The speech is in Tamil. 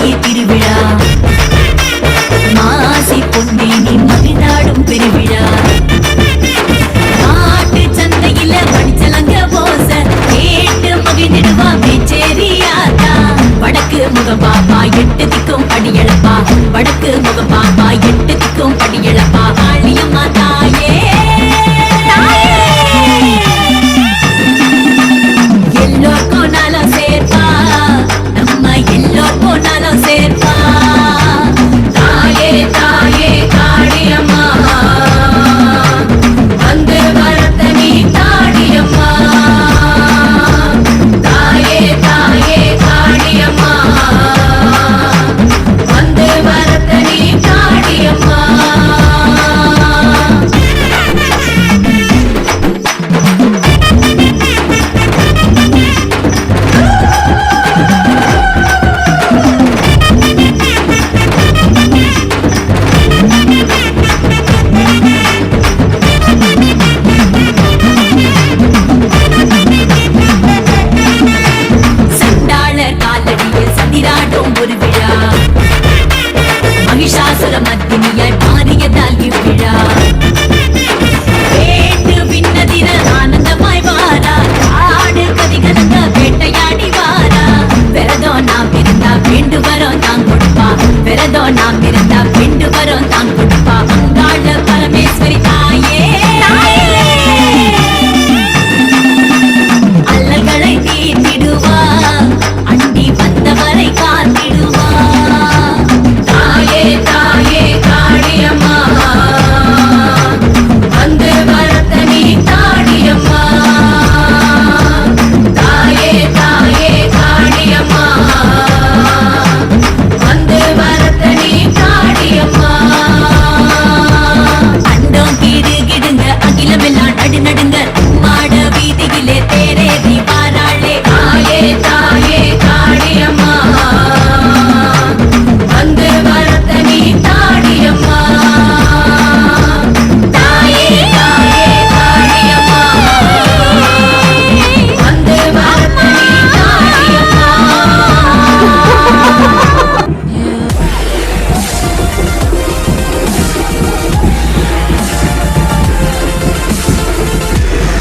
மாய திருவிழா. மாசி பொன்னே நீ மகிழ்நாடும் பெருவிழா. மாட்டு சந்தையில படிச்சலங்க போச கேட்டு மகிழ்ந்திடுவா பேச்சேரியாதா வடக்கு முகப்பாப்பா எட்டு திக்கும் அடியளப்பா வடக்கு முகப்பா விரதம் நாம்